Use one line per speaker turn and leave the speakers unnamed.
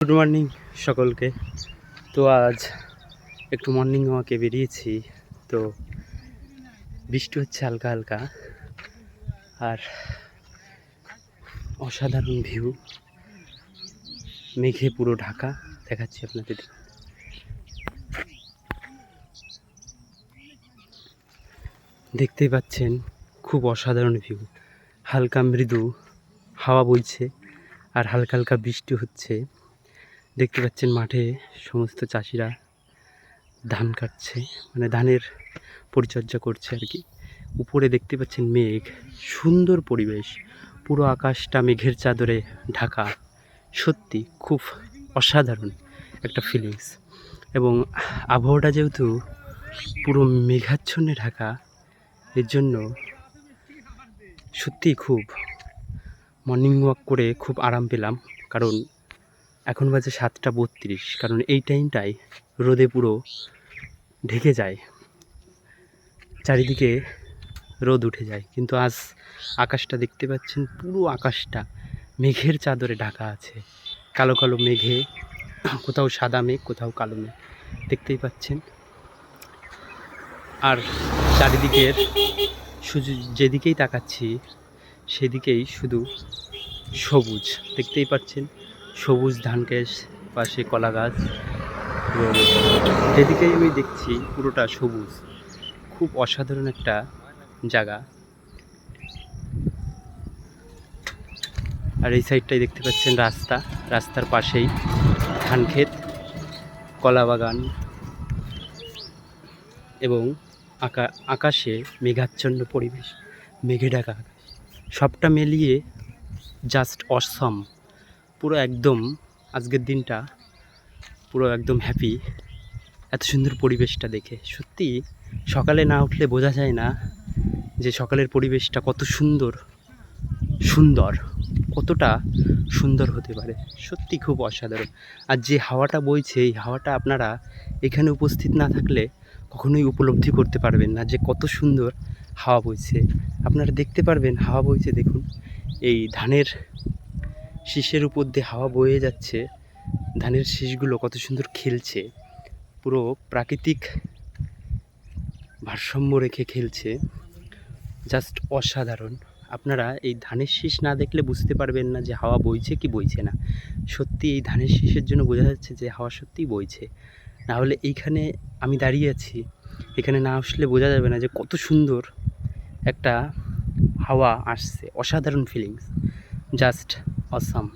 Good morning সকলকে। তো আজ একটু মর্নিং ওয়াকে বেরিয়েছি। তো বৃষ্টি হচ্ছে হালকা হালকা। আর অসাধারণ ভিউ মেঘে পুরো ঢাকা দেখাচ্ছি আপনাদের। দেখতেই পাচ্ছেন খুব অসাধারণ ভিউ হালকা মৃদু হাওয়া বইছে আর হালকা হালকা বৃষ্টি হচ্ছে। দেখতে পাচ্ছেন মাঠে সমস্ত চাষিরা ধান কাটছে মানে ধানের পরিচর্যা করছে আর কি। উপরে দেখতে পাচ্ছেন মেঘ, সুন্দর পরিবেশ, পুরো আকাশটা মেঘের চাদরে ঢাকা। সত্যি খুব অসাধারণ একটা ফিলিংস এবং আবহাওয়াটা যেহেতু পুরো মেঘাচ্ছন্নে ঢাকা, এর জন্য সত্যিই খুব মর্নিং ওয়াক করে খুব আরাম পেলাম। কারণ এখন বাজে সাতটা বত্রিশ, কারণ এই টাইমটায় রোদে পুরো ঢেকে যায়। চারিদিকে রোদ উঠে যায়, কিন্তু আজ আকাশটা দেখতে পাচ্ছেন, পুরো আকাশটা মেঘের চাদরে ঢাকা আছে। কালো কালো মেঘে, কোথাও সাদা মেঘ, কোথাও কালো মেঘ। দেখতেই পাচ্ছেন? আর চারিদিকের শুধু যেদিকেই তাকাচ্ছি, সেদিকেই শুধু সবুজ। দেখতেই পাচ্ছেন? সবুজ ধান কেশ পাশে কলা গাছ। এবং যেদিকেই আমি দেখছি পুরোটা সবুজ, খুব অসাধারণ একটা জায়গা। আর এই সাইডটাই দেখতে পাচ্ছেন রাস্তা। রাস্তার পাশেই ধান ক্ষেত, কলা বাগান এবং আকা, আকাশে মেঘাচ্ছন্ন পরিবেশ, মেঘে ঢাকা সবটা মিলিয়ে জাস্ট অসম পুরো একদম আজকের দিনটা পুরো একদম হ্যাপি এত সুন্দর পরিবেশটা দেখে। সত্যি, সকালে না উঠলে বোঝা যায় না যে সকালের পরিবেশটা কত সুন্দর সুন্দর, কতটা সুন্দর হতে পারে। সত্যি খুব অসাধারণ। আর যে হাওয়াটা বইছে, এই হাওয়াটা আপনারা এখানে উপস্থিত না থাকলে কখনোই উপলব্ধি করতে পারবেন না যে কত সুন্দর হাওয়া বইছে। আপনারা দেখতে পারবেন হাওয়া বইছে, দেখুন। এই ধানের শীষের উপর দিয়ে হাওয়া বয়ে যাচ্ছে। ধানের শীষগুলো কত সুন্দর খেলছে। পুরো প্রাকৃতিক ভারসাম্য রেখে খেলছে। জাস্ট অসাধারণ। আপনারা এই ধানের শীষ না দেখলে বুঝতে পারবেন না যে হাওয়া বইছে কি বইছে না। সত্যি এই ধানের শীষের জন্য বোঝা যাচ্ছে যে হাওয়া সত্যিই বইছে। না হলে এইখানে আমি দাঁড়িয়ে আছি। এখানে না আসলে বোঝা যাবে না যে কত সুন্দর একটা হাওয়া আসছে। অসাধারণ ফিলিংস জাস্ট অসাম